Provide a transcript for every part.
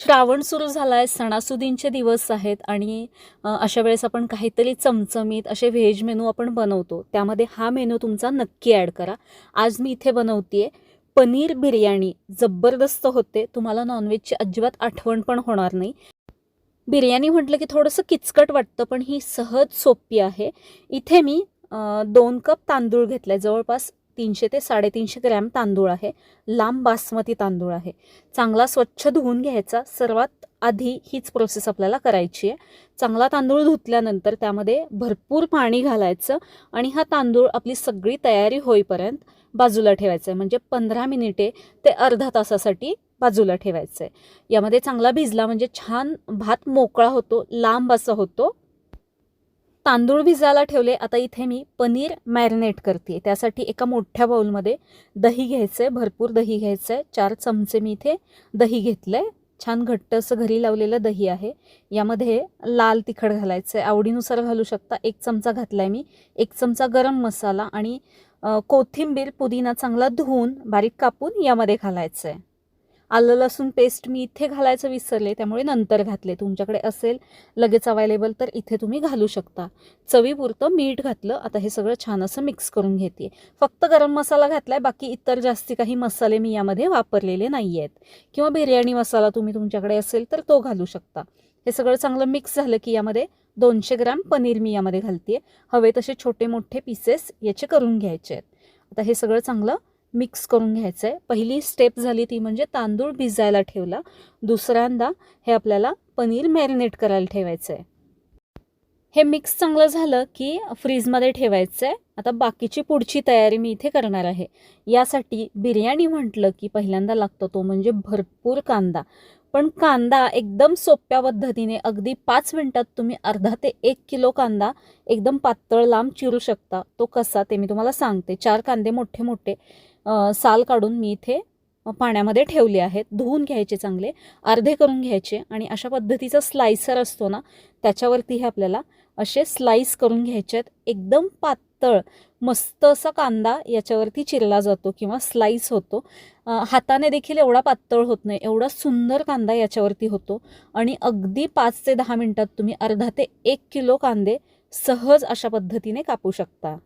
श्रावण सुरू झाला आहे सणासुदींचे दिवस आहेत आणि अशा वेळेस आपण काहीतरी चमचमीत असे व्हेज मेनू आपण बनवतो. त्यामध्ये हा मेनू तुमचा नक्की ॲड करा. आज मी इथे बनवते पनीर बिर्याणी. जबरदस्त होते. तुम्हाला नॉनव्हेजची अजिबात आठवण पण होणार नाही. बिर्याणी म्हटलं की थोडंसं किचकट वाटतं पण ही सहज सोपी आहे. इथे मी दोन कप तांदूळ घेतले जवळपास तीनशे ते साडेतीनशे ग्रॅम तांदूळ आहे. लांब बासमती तांदूळ आहे. चांगला स्वच्छ धुवून घ्यायचा. सर्वात आधी हीच प्रोसेस आपल्याला करायची आहे. चांगला तांदूळ धुतल्यानंतर त्यामध्ये भरपूर पाणी घालायचं आणि हा तांदूळ आपली सगळी तयारी होईपर्यंत बाजूला ठेवायचं आहे म्हणजे पंधरा मिनिटे ते अर्धा तासासाठी बाजूला ठेवायचं आहे यामध्ये चांगला भिजला म्हणजे छान भात मोकळा होतो लांब असा होतो. तांदूळ भिजायला ठेवले. आता इथे मी पनीर मॅरिनेट करते. त्यासाठी एका मोठ्या बाऊलमध्ये दही घ्यायचं आहे भरपूर दही घ्यायचं आहे चार चमचे मी इथे दही घेतलं आहे छान घट्ट असं घरी लावलेलं दही आहे. यामध्ये लाल तिखट घालायचं आहे आवडीनुसार घालू शकता. एक चमचा घातला आहे मी. एक चमचा गरम मसाला आणि कोथिंबीर पुदिना चांगला धुवून बारीक कापून यामध्ये घालायचं आहे आलं लसूण पेस्ट मी इथे घालायचं विसरले त्यामुळे नंतर घातले. तुमच्याकडे असेल लगेच अवायलेबल तर इथे तुम्ही घालू शकता. चवीपुरतं मीठ घातलं आता हे सगळं छान असं मिक्स करून घेते. फक्त गरम मसाला घातलाय बाकी इतर जास्ती काही मसाले मी यामध्ये वापरलेले नाही आहेत किंवा बिर्याणी मसाला तुम्ही तुमच्याकडे असेल तर तो घालू शकता. हे सगळं चांगलं मिक्स झालं की यामध्ये दोनशे ग्राम पनीर मी यामध्ये घालते हवे तसे छोटे मोठे पीसेस याचे करून घ्यायचे आहेत. आता हे सगळं चांगलं मिक्स करून घ्यायचं आहे पहिली स्टेप झाली ती म्हणजे तांदूळ भिजायला ठेवला. दुसऱ्यांदा हे आपल्याला पनीर मॅरिनेट करायला ठेवायचं आहे हे मिक्स चांगलं झालं की फ्रीजमध्ये ठेवायचं आहे आता बाकीची पुढची तयारी मी इथे करणार आहे. यासाठी बिर्याणी म्हटलं की पहिल्यांदा लागतो तो म्हणजे भरपूर कांदा. पण कांदा एकदम सोप्या पद्धतीने अगदी पाच मिनटात तुम्ही अर्धा ते एक किलो कांदा एकदम पातळ लांब चिरू शकता. तो कसा ते मी तुम्हाला सांगते. चार कांदे मोठे मोठे साल काढून मी इथे पाण्यामध्ये ठेवले आहेत. धुवून घ्यायचे चांगले अर्धे करून घ्यायचे आणि अशा पद्धतीचा स्लायसर असतो ना त्याच्यावरती हे आपल्याला असे स्लाईस करून घ्यायचे आहेत. एकदम पातळ मस्त असा कांदा याच्यावरती चिरला जातो किंवा स्लाईस होतो. हाताने देखील एवढा पातळ होत नाही एवढा सुंदर कांदा याच्यावरती होतो आणि अगदी पाच ते दहा मिनटात तुम्ही अर्धा ते एक किलो कांदे सहज अशा पद्धतीने कापू शकता.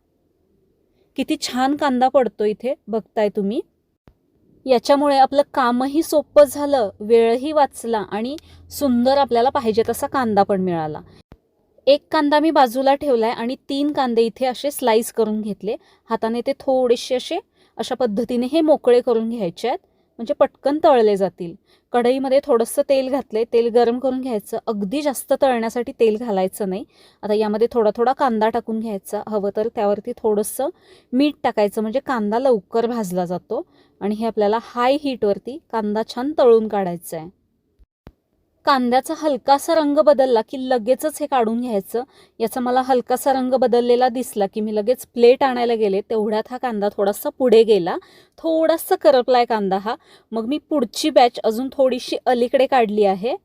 किती छान कांदा पडतो इथे बघताय तुम्ही. याच्यामुळे आपलं कामही सोपं झालं वेळही वाचला आणि सुंदर आपल्याला पाहिजे तसा कांदा पण मिळाला. एक कांदा मी बाजूला ठेवला आहे आणि तीन कांदे इथे असे स्लाईस करून घेतले. हाताने ते थोडेसे असे अशा पद्धतीने हे मोकळे करून घ्यायचे आहेत. म्हणजे पटकन तळले जातील. कढईमध्ये थोडंसं तेल घातले तेल गरम करून घ्यायचं. अगदी जास्त तळण्यासाठी तेल घालायचं नाही. आता यामध्ये थोडा थोडा कांदा टाकून घ्यायचा. हवं तर त्यावरती थोडंसं मीठ टाकायचं. म्हणजे कांदा लवकर भाजला जातो. आणि हे आपल्याला हाय हीटवरती कांदा छान तळून काढायचा आहे कांद्याचा हलकासा रंग बदलला की लगेचच हे काढून घ्यायचं. याचा मला हलकासा रंग बदललेला दिसला की मी लगेच प्लेट आणायला गेले. तेवढ्यात हा कांदा थोडासा पुढे गेला. थोडासा करपलाय कांदा हा. मग मी पुढची बॅच अजून थोडीशी अलीकडे काढली आहे.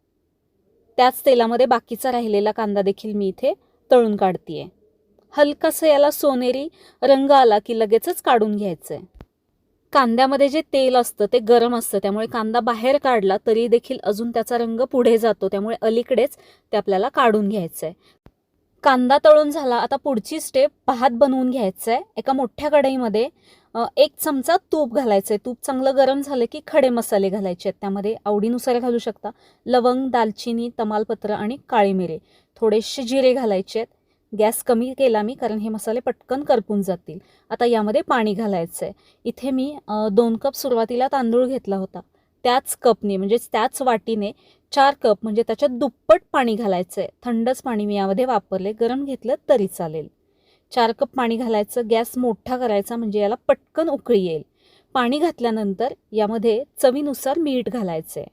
त्याच तेलामध्ये बाकीचा राहिलेला कांदा देखील मी इथे तळून काढतीये. हलकासा याला सोनेरी रंग आला की लगेचच काढून घ्यायचं आहे कांद्यामध्ये जे तेल असतं ते गरम असतं त्यामुळे कांदा बाहेर काढला तरी देखील अजून त्याचा रंग पुढे जातो. त्यामुळे अलीकडेच ते आपल्याला काढून घ्यायचं आहे कांदा तळून झाला आता पुढची स्टेप भात बनवून घ्यायचं आहे एका मोठ्या कढईमध्ये एक चमचा तूप घालायचं आहे तूप चांगलं गरम झालं की खडे मसाले घालायचे आहेत. त्यामध्ये आवडीनुसार घालू शकता. लवंग दालचिनी तमालपत्र आणि काळी मिरे. थोडेसे जिरे घालायचे आहेत. गॅस कमी केला मी कारण हे मसाले पटकन करपून जातील. आता यामध्ये पाणी घालायचं आहे इथे मी दोन कप सुरुवातीला तांदूळ घेतला होता. त्याच कपने म्हणजेच त्याच वाटीने चार कप म्हणजे त्याच्यात दुप्पट पाणी घालायचं आहे थंडच पाणी मी यामध्ये वापरले गरम घेतलं तरी चालेल. चार कप पाणी घालायचं गॅस मोठा करायचा म्हणजे याला पटकन उकळी येईल. पाणी घातल्यानंतर यामध्ये चवीनुसार मीठ घालायचं आहे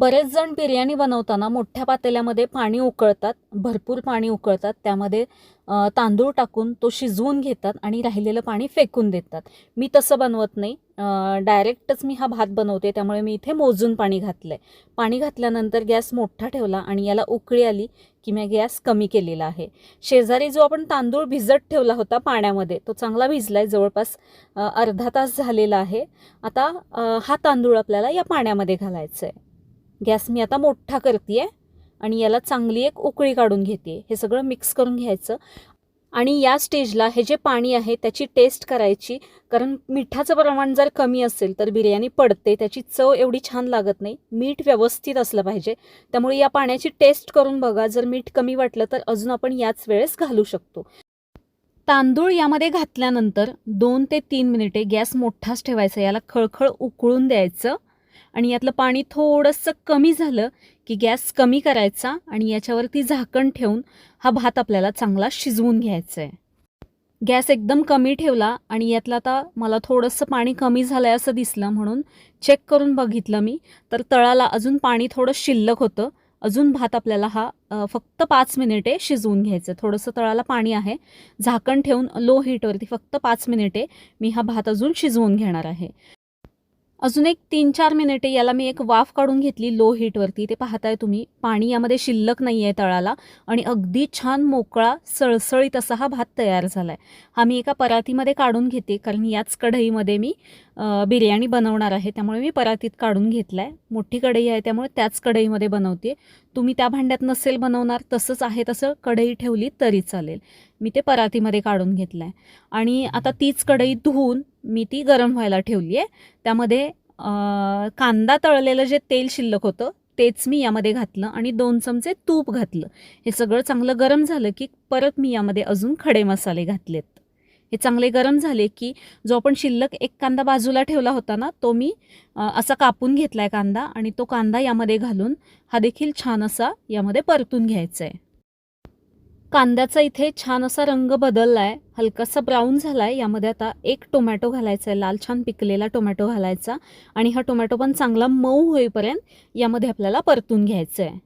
बरेच जण बिर्याणी बनवताना मोठ्या पातेल्यामध्ये पाणी उकळतात भरपूर पाणी उकळतात. त्यामध्ये तांदूळ टाकून तो शिजवून घेतात आणि राहिलेलं पाणी फेकून देतात. मी तसं बनवत नाही. डायरेक्टच मी हा भात बनवते त्यामुळे मी इथे मोजून पाणी घातलं आहे पाणी घातल्यानंतर गॅस मोठा ठेवला आणि याला उकळी आली की मी गॅस कमी केलेला आहे. शेजारी जो आपण तांदूळ भिजत ठेवला होता पाण्यामध्ये तो चांगला भिजला आहे जवळपास अर्धा तास झालेला आहे. आता हा तांदूळ आपल्याला या पाण्यामध्ये घालायचा आहे गॅस मी आता मोठा करते आणि याला चांगली एक उकळी काढून घेते हे सगळं मिक्स करून घ्यायचं. आणि या स्टेजला हे जे पाणी आहे त्याची टेस्ट करायची. कारण मिठाचं प्रमाण जर कमी असेल तर बिर्याणी पडते. त्याची चव एवढी छान लागत नाही. मीठ व्यवस्थित असलं पाहिजे. त्यामुळे या पाण्याची टेस्ट करून बघा. जर मीठ कमी वाटलं तर अजून आपण याच वेळेस घालू शकतो. तांदूळ यामध्ये घातल्यानंतर दोन ते तीन मिनिटे गॅस मोठाच ठेवायचा. याला खळखळ उकळून द्यायचं. आणि यातलं पाणी थोडंसं कमी झालं की गॅस कमी करायचा आणि याच्यावरती झाकण ठेवून हा भात आपल्याला चांगला शिजवून घ्यायचा आहे. गॅस एकदम कमी ठेवला आणि यातलं आता मला थोडंसं पाणी कमी झालं आहे असं दिसलं म्हणून चेक करून बघितलं मी. तर तळाला अजून पाणी थोडं शिल्लक होतं. अजून भात आपल्याला हा फक्त पाच मिनिटे शिजवून घ्यायचं. थोडंसं तळाला पाणी आहे. झाकण ठेवून लो हीटवरती फक्त पाच मिनिटे मी हा भात अजून शिजवून घेणार आहे. अजून एक तीन चार मिनिटे याला मी एक वाफ काढून घेतली लो हीटवरती ते पाहताय तुम्ही. पाणी यामध्ये शिल्लक नाही आहे तळाला. आणि अगदी छान मोकळा सळसळीत असा हा भात तयार झाला आहे हा मी एका परातीमध्ये काढून घेते. कारण याच कढईमध्ये मी बिर्याणी बनवणार आहे. त्यामुळे मी परातीत काढून घेतला आहे मोठी कढई आहे त्यामुळे त्याच कढईमध्ये बनवते तुम्ही त्या भांड्यात नसेल बनवणार तसंच आहे तसं कढई ठेवली तरी चालेल. मी ते परातीमध्ये काढून घेतलं आहे आणि आता तीच कढई धुवून मी ती गरम व्हायला ठेवली आहे त्यामध्ये कांदा तळलेलं जे तेल शिल्लक होतं तेच मी यामध्ये घातलं आणि दोन चमचे तूप घातलं. हे सगळं चांगलं गरम झालं की परत मी यामध्ये अजून खडे मसाले घातलेत. हे चांगले गरम झाले की जो आपण शिल्लक एक कांदा बाजूला ठेवला होता ना तो मी असा कापून घेतला आहे कांदा आणि तो कांदा यामध्ये घालून हा देखील छान असा यामध्ये परतून घ्यायचा आहे कांद्याचा इथे छान असा रंग बदलला आहे हलकासा ब्राऊन झाला आहे यामध्ये आता एक टोमॅटो घालायचा आहे लाल छान पिकलेला टोमॅटो घालायचा. आणि हा टोमॅटो पण चांगला मऊ होईपर्यंत यामध्ये आपल्याला परतून घ्यायचं आहे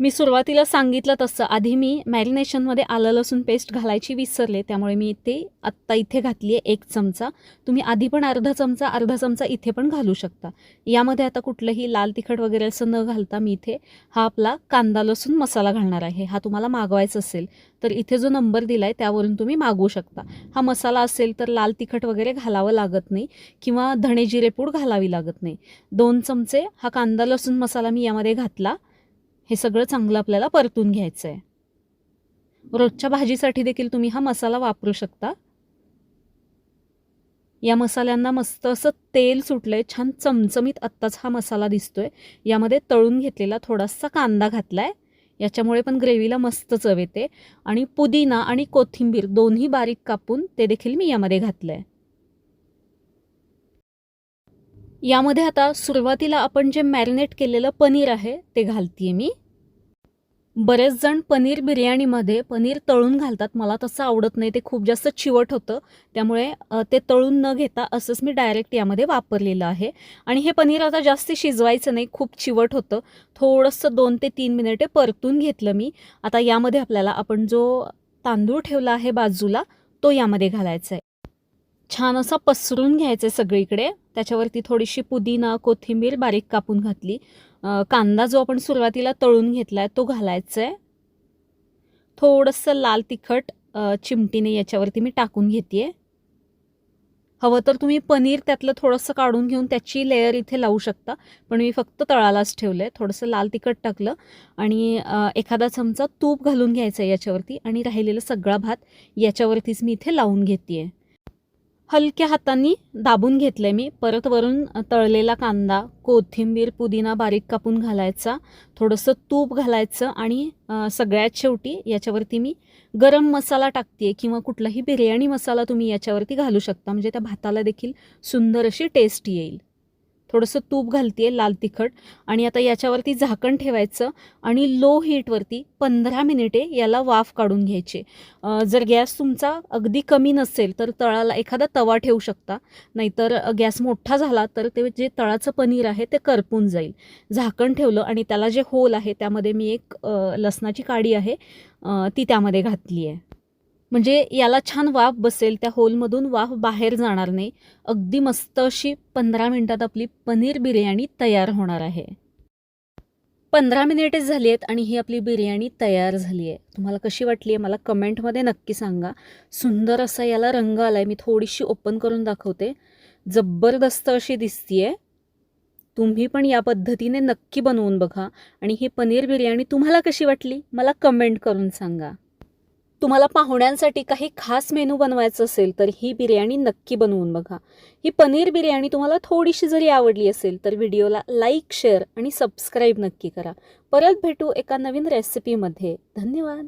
मी सुरुवातीला सांगितलं तसं. आधी मी मॅरिनेशनमध्ये आलं लसूण पेस्ट घालायची विसरले. त्यामुळे मी ते आत्ता इथे घातली आहे एक चमचा. तुम्ही आधी पण अर्धा चमचा अर्धा चमचा इथे पण घालू शकता. यामध्ये आता कुठलंही लाल तिखट वगैरे असं न घालता मी इथे हा आपला कांदा लसूण मसाला घालणार आहे. हा तुम्हाला मागवायचा असेल तर इथे जो नंबर दिला आहे त्यावरून तुम्ही मागवू शकता. हा मसाला असेल तर लाल तिखट वगैरे घालावं लागत नाही किंवा धणे जिरेपूड घालावी लागत नाही. दोन चमचे हा कांदा लसूण मसाला मी यामध्ये घातला. हे सगळं चांगलं आपल्याला परतून घ्यायचं आहे रोजच्या भाजीसाठी देखील तुम्ही हा मसाला वापरू शकता. या मसाल्यांना मस्त असं तेल सुटलंय छान चमचमीत आत्ताच हा मसाला दिसतोय. यामध्ये तळून घेतलेला थोडासा कांदा घातलाय. याच्यामुळे पण ग्रेव्हीला मस्त चव येते. आणि पुदिना आणि कोथिंबीर दोन्ही बारीक कापून ते देखील मी यामध्ये घातलं आहे यामध्ये आता सुरुवातीला आपण जे मॅरिनेट केलेलं पनीर आहे ते घालतीये मी. बरेच जण पनीर बिर्याणीमध्ये पनीर तळून घालतात. मला तसं आवडत नाही ते खूप जास्त चिवट होतं. त्यामुळे ते तळून न घेता असंच मी डायरेक्ट यामध्ये वापरलेलं आहे. आणि हे पनीर आता जास्त शिजवायचं नाही खूप चिवट होतं. थोडंसं दोन ते तीन मिनिटे परतून घेतलं मी. आता यामध्ये आपल्याला आपण जो तांदूळ ठेवला आहे बाजूला तो यामध्ये घालायचा आहे. छान असा पसरून घ्यायचं आहे सगळीकडे. त्याच्यावरती थोडीशी पुदिना कोथिंबीर बारीक कापून घातली. कांदा जो आपण सुरुवातीला तळून घेतला आहे तो घालायचा आहे थोडंसं लाल तिखट चिमटीने याच्यावरती मी टाकून घेते हवं तर तुम्ही पनीर त्यातलं थोडंसं काढून घेऊन त्याची लेअर इथे लावू शकता. पण मी फक्त तळालाच ठेवलं आहे थोडंसं लाल तिखट टाकलं आणि एखादा चमचा तूप घालून घ्यायचं आहे याच्यावरती आणि राहिलेला सगळा भात याच्यावरतीच मी इथे लावून घेते हलक्या हातांनी दाबून घेतलंय मी. परत वरून तळलेला कांदा कोथिंबीर पुदिना बारीक कापून घालायचा थोडंसं तूप घालायचं आणि सगळ्यात शेवटी याच्यावरती मी गरम मसाला टाकते किंवा कुठलाही बिर्याणी मसाला तुम्ही याच्यावरती घालू शकता. म्हणजे त्या भाताला देखील सुंदर अशी टेस्ट येईल. थोडंसं तूप घालते लाल तिखट. आणि आता याच्यावरती झाकण ठेवायचं आणि लो हीटवरती पंधरा मिनिटे याला वाफ काढून घ्यायचे. जर गॅस तुमचा अगदी कमी नसेल तर तळाला एखादा तवा ठेवू शकता. नाहीतर गॅस मोठा झाला तर ते जे तळाचं पनीर आहे ते करपून जाईल. झाकण ठेवलं आणि त्याला जे होल आहे त्यामध्ये मी एक लसणाची काडी आहे ती त्यामध्ये घातली आहे म्हणजे याला छान वाफ बसेल त्या होलमधून वाफ बाहेर जाणार नाही. अगदी मस्त अशी पंधरा मिनिटात आपली पनीर बिर्याणी तयार होणार आहे. पंधरा मिनिटेच झाली आहेत आणि ही आपली बिर्याणी तयार झाली आहे. तुम्हाला कशी वाटली आहे मला कमेंटमध्ये नक्की सांगा. सुंदर असा याला रंग आला आहे मी थोडीशी ओपन करून दाखवते. जबरदस्त अशी दिसतीये. तुम्ही पण या पद्धतीने नक्की बनवून बघा. आणि ही पनीर बिर्याणी तुम्हाला कशी वाटली? मला कमेंट करून सांगा. तुम्हाला पाहुण्यांसाठी काही खास मेनू बनवायचं असेल तर ही बिर्याणी नक्की बनवून बघा. ही पनीर बिर्याणी तुम्हाला थोडीशी जरी आवडली असेल तर व्हिडिओला लाईक शेअर आणि सबस्क्राईब नक्की करा. परत भेटू एका नवीन रेसिपीमध्ये. धन्यवाद.